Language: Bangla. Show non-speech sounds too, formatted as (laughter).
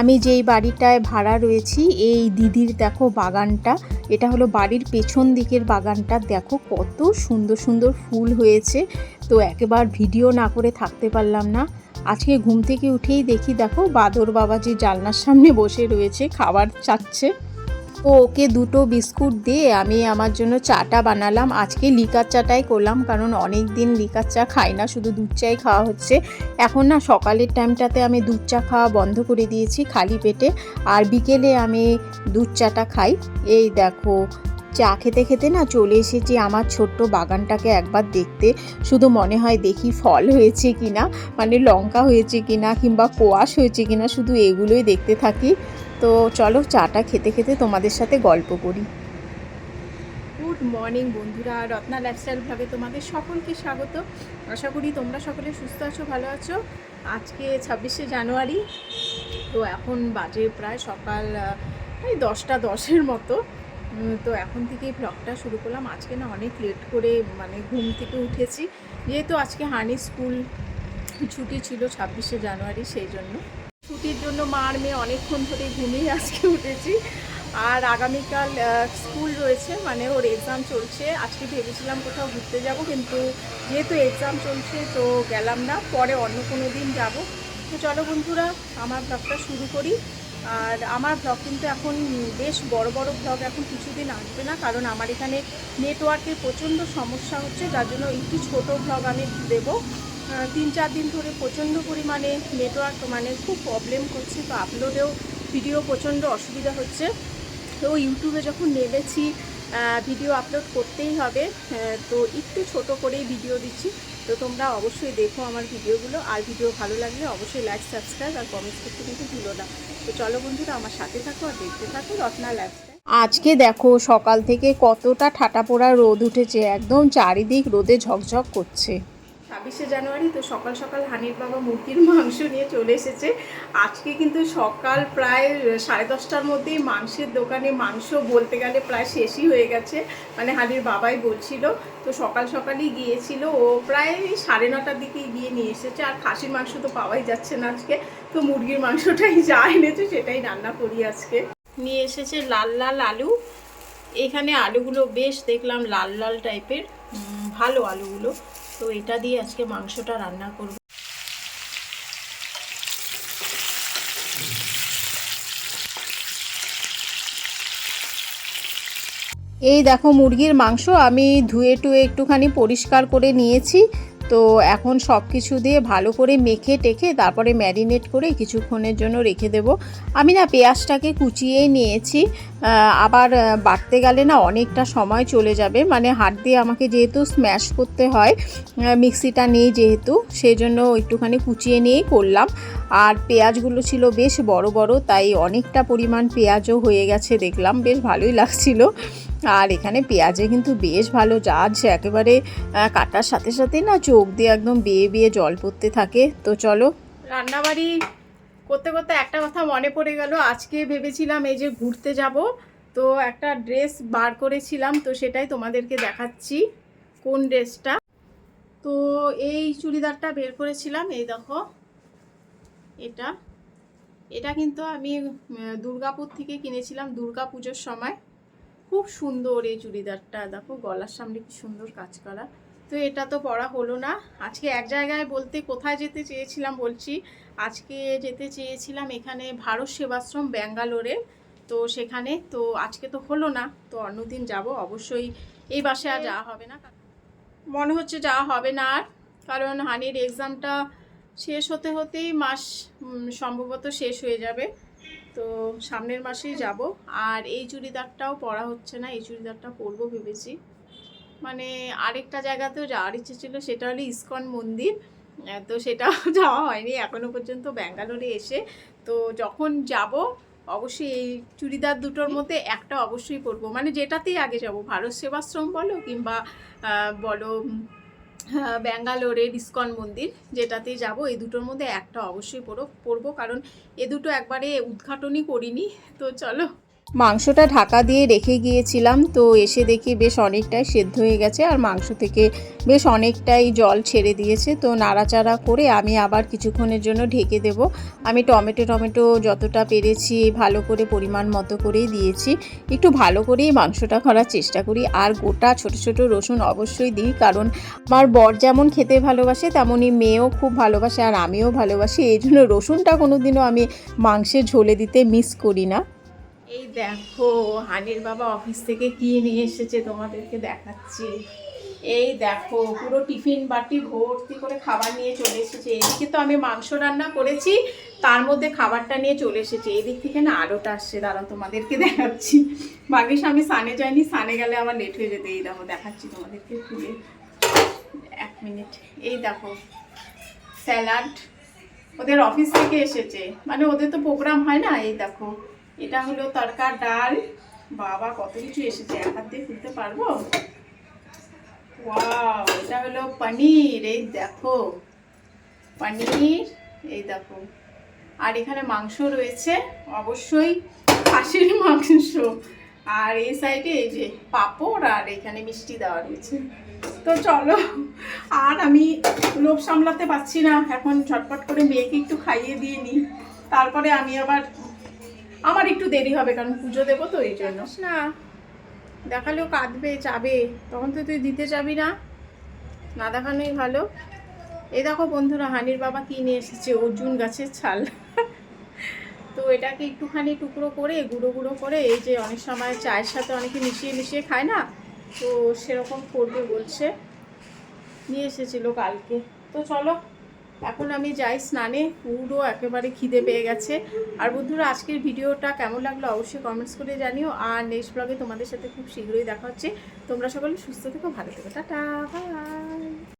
আমি যেই বাড়িটায় ভাড়া রয়েছি, এই দিদির দেখো বাগানটা, এটা হলো বাড়ির পেছন দিকের বাগানটা। দেখো কত সুন্দর সুন্দর ফুল হয়েছে, তো একেবার ভিডিও না করে থাকতে পারলাম না। আজকে ঘুম থেকে উঠেই দেখি, দেখো বাদর বাবা যে জানলার সামনে বসে রয়েছে, খাবার চাচ্ছে। তো ওকে দুটো বিস্কুট দিয়ে আমি আমার জন্য চাটা বানালাম। আজকে লিকার চাটাই করলাম কারণ অনেক দিন লিকার চা খাই না, শুধু দুধ চাই খাওয়া হচ্ছে। এখন না সকালের টাইমটাতে আমি দুধ চা খাওয়া বন্ধ করে দিয়েছি খালি পেটে। আর বিকেলে আমি দুধ চাটা খাই। এই দেখো, চা খেতে খেতে না চলে এসেছি আমার ছোট্ট বাগানটাকে একবার দেখতে। শুধু মনে হয় দেখি ফল হয়েছে কিনা মানে লঙ্কা হয়েছে কিনা কিংবা কোয়াশ হয়েছে কিনা শুধু এগুলোই দেখতে থাকি। তো চলো চাটা খেতে খেতে তোমাদের সাথে গল্প করি। গুড মর্নিং বন্ধুরা, রত্না লাইফস্টাইল ভাবে তোমাদের সকলকে স্বাগত। আশা করি তোমরা সকলে সুস্থ আছো, ভালো আছো। আজকে ছাব্বিশে জানুয়ারি, তো এখন বাজে প্রায় সকাল এই দশটা দশের মতো। তো এখন থেকেই ব্লগটা শুরু করলাম। আজকে না অনেক লেট করে মানে ঘুম থেকে উঠেছি। যেহেতু আজকে হানি স্কুল ছুটি ছিল ছাব্বিশে জানুয়ারি, সেই জন্য। ছুটির জন্য মার মেয়ে অনেকক্ষণ ধরে ঘুমিয়ে আজকে উঠেছি। আর আগামীকাল স্কুল রয়েছে মানে ওর এক্সাম চলছে। আজকে ভেবেছিলাম কোথাও ঘুরতে যাব, কিন্তু যেহেতু এক্সাম চলছে, তো গেলাম না। পরে অন্য কোনো দিন যাব। তো চলো বন্ধুরা, আমার ব্লগটা শুরু করি। আর আমার ব্লগ কিন্তু এখন বেশ বড় বড় ব্লগ এখন কিছুদিন আসবে না, কারণ আমার এখানে নেটওয়ার্কের প্রচণ্ড সমস্যা হচ্ছে, যার জন্য একটু ছোট ব্লগ আমি দেবো। তিন চার দিন ধরে প্রচণ্ড পরিমাণে নেটওয়ার্ক মানে খুব প্রবলেম করছে তো আপলোডেও ভিডিও প্রচণ্ড অসুবিধা হচ্ছে। তো ইউটিউবে যখন নেমেছি ভিডিও আপলোড করতেই হবে তো একটু ছোট করেই ভিডিও দিচ্ছি। তো তোমরা অবশ্যই দেখো আমার ভিডিওগুলো আর ভিডিও ভালো লাগলে অবশ্যই লাইক সাবস্ক্রাইব আর কমেন্টস করতে কিন্তু ভুলো না। তো চলো বন্ধুরা, আমার সাথে থাকো আর দেখতে থাকো রত্না লাইফস্টাইল আজকে দেখো সকাল থেকে কতটা ঠাটা পোড়া রোদ উঠেছে, একদম চারিদিক রোদে ঝকঝক করছে। ছাব্বিশে জানুয়ারি তো সকাল সকাল হানির বাবা মুরগির মাংস নিয়ে চলে এসেছে। আজকে কিন্তু সকাল প্রায় সাড়ে দশটার মধ্যেই মাংসের দোকানে মাংস বলতে গেলে প্রায় শেষই হয়ে গেছে। মানে হানির বাবাই বলছিল, তো সকাল সকালই গিয়েছিল। ও প্রায় সাড়ে নটার দিকে গিয়ে নিয়ে এসেছে। আর খাসির মাংস তো পাওয়াই যাচ্ছে না আজকে। তো মুরগির মাংসটাই (laughs) যা এনেছে সেটাই রান্না করি আজকে। নিয়ে এসেছে লাল লাল আলু। এখানে আলুগুলো বেশ দেখলাম লাল লাল টাইপের ভালো আলুগুলো। তো এটা দিয়ে আজকে মাংসটা রান্না করব। এই দেখো মুরগির মাংস আমি ধুয়ে টুয়ে একটুখানি পরিষ্কার করে নিয়েছি। তো এখন সব কিছু দিয়ে ভালো করে মেখে টেখে তারপরে ম্যারিনেট করে কিছুক্ষণের জন্য রেখে দেব। আমি না পেঁয়াজটাকে কুচিয়েই নিয়েছি। আবার বাটতে গেলে না অনেকটা সময় চলে যাবে। মানে হাত দিয়ে আমাকে যেহেতু স্ম্যাশ করতে হয় মিক্সিটা নেই যেহেতু সেই জন্য একটুখানি কুচিয়ে নিয়েই করলাম। আর পেঁয়াজগুলো ছিল বেশ বড় বড়, তাই অনেকটা পরিমাণ পেঁয়াজও হয়ে গেছে দেখলাম। বেশ ভালোই লাগছিল। আর এখানে পেঁয়াজে কিন্তু বেশ ভালো জাজ একেবারে কাটার সাথে সাথে না চোখ দিয়ে একদম বেয়ে বেয়ে জল পড়তে থাকে। তো চলো। রান্নাবাড়ি করতে করতে একটা কথা মনে পড়ে গেল। আজকে ভেবেছিলাম এই যে ঘুরতে যাব, তো একটা ড্রেস বার করেছিলাম, তো সেটাই তোমাদেরকে দেখাচ্ছি, কোন ড্রেসটা। তো এই চুড়িদারটা বের করেছিলাম, এই দেখো, এটা। এটা কিন্তু আমি দুর্গাপুর থেকে কিনেছিলাম দুর্গা পুজোর সময়। খুব সুন্দর এই চুড়িদারটা, দেখো, গলার সামনে কি সুন্দর কাজ করা। তো এটা তো পড়া হলো না। আজকে এক জায়গায় বলতে কোথায় যেতে চেয়েছিলাম বলছি, আজকে যেতে চেয়েছিলাম এখানে ভারত সেবাশ্রম, ব্যাঙ্গালোরে। তো সেখানে তো আজকে তো হলো না, তো অন্যদিন যাব। অবশ্যই এই বাসে আর যাওয়া হবে না। মনে হচ্ছে যাওয়া হবে না আর, কারণ হানির এক্সামটা শেষ হতে হতেই মাস সম্ভবত শেষ হয়ে যাবে। তো সামনের মাসেই যাব। আর এই চুড়িদারটাও পরা হচ্ছে না, এই চুড়িদারটা পরবো ভেবেছি। মানে আরেকটা জায়গাতেও যাওয়ার ইচ্ছে ছিল, সেটা হলো ইস্কন মন্দির। তো সেটা (laughs) যাওয়া হয়নি, এখনও পর্যন্ত ব্যাঙ্গালোরে এসে। তো যখন যাব, অবশ্যই এই চুড়িদার দুটোর মধ্যে একটা অবশ্যই পরবো। মানে যেটাতেই আগে যাব, ভারত সেবাশ্রম বলো কিংবা বলো ব্যাঙ্গালোরের ইসকন মন্দির, যেটাতেই যাব, এই দুটোর মধ্যে একটা অবশ্যই পরো পরবো। কারণ এ দুটো একবারে উদ্ঘাটনই করিনি। তো চলো মাংসটা ঢাকা দিয়ে রেখে গিয়েছিলাম, তো এসে দেখি বেশ অনেকটাই সেদ্ধ হয়ে গেছে আর মাংস থেকে বেশ অনেকটাই জল ছেড়ে দিয়েছে, তো নাড়াচাড়া করে আমি আবার কিছুক্ষণের জন্য ঢেকে দেব। আমি টমেটো টমেটো যতটা পেরেছি ভালো করে পরিমাণ মতো করেই দিয়েছি, একটু ভালো করেই মাংসটা করার চেষ্টা করি। আর গোটা ছোট ছোট রসুন অবশ্যই দিই, কারণ আমার বর যেমন খেতে ভালোবাসে তেমনই মেয়েও খুব ভালোবাসে আর আমিও ভালোবাসি, এই জন্য রসুনটা কোনো দিনও আমি মাংসে ঝোলে দিতে মিস করি না। এই দেখো, হানির বাবা অফিস থেকে কি নিয়ে এসেছে তোমাদেরকে দেখাচ্ছি। এই দেখো, পুরো টিফিন বাটি ভর্তি করে খাবার নিয়ে চলে এসেছে। এদিকে তো আমি মাংস রান্না করেছি, তার মধ্যে খাবারটা নিয়ে চলে এসেছে। এদিক থেকে না আলোটা আসছে, দাঁড়াও তোমাদেরকে দেখাচ্ছি। ভাগ্যিস আমি সানে যাইনি সানে গেলে আমার লেট হয়ে যেতে। এই দেখো, দেখাচ্ছি তোমাদেরকে খুলে। এক মিনিট এই দেখো স্যালাড ওদের অফিস থেকে এসেছে। মানে ওদের তো প্রোগ্রাম হয় না, এই দেখো। এটা হলো তরকা ডাল। বাবা, কত কিছু এসেছে, এক হাত দিয়ে খুলতে পারব? এটা হলো পনির, এই দেখো। পনির, এই দেখো। আর এখানে মাংস রয়েছে, অবশ্যই খাসির মাংস। আর এই সাইডে এই যে পাঁপড় আর এখানে মিষ্টি দেওয়া রয়েছে। তো চলো, আর আমি লোভ সামলাতে পারছি না। এখন ঝটপট করে মেয়েকে একটু খাইয়ে দিয়ে নিই। তারপরে আমি আবার আমার একটু দেরি হবে, কারণ পুজো দেবো তো এই জন্য। না। দেখালেও কাঁদবে যাবে তখন তো তুই দিতে যাবি না। না দেখানোই ভালো। এই দেখো বন্ধুরা, হানির বাবা কি নিয়ে এসেছে? অর্জুন গাছের ছাল। তো এটাকে একটুখানি টুকরো করে, গুঁড়ো গুঁড়ো করে, এই যে অনেক সময় চায়ের সাথে অনেকে মিশিয়ে মিশিয়ে খায় না? তো সেরকম করবে বলছে। নিয়ে এসেছিল কালকে। তো চলো এখন আমি যাই স্নানে, পুরো একেবারে খিদে পেয়ে গেছে। আর বন্ধুরা, আজকের ভিডিওটা কেমন লাগল অবশ্যই কমেন্টস করে জানিও। আর নেক্সট ব্লগে তোমাদের সাথে খুব শীঘ্রই দেখা হচ্ছে। তোমরা সকলে সুস্থ থেকো, ভালো থেকো। Tata bye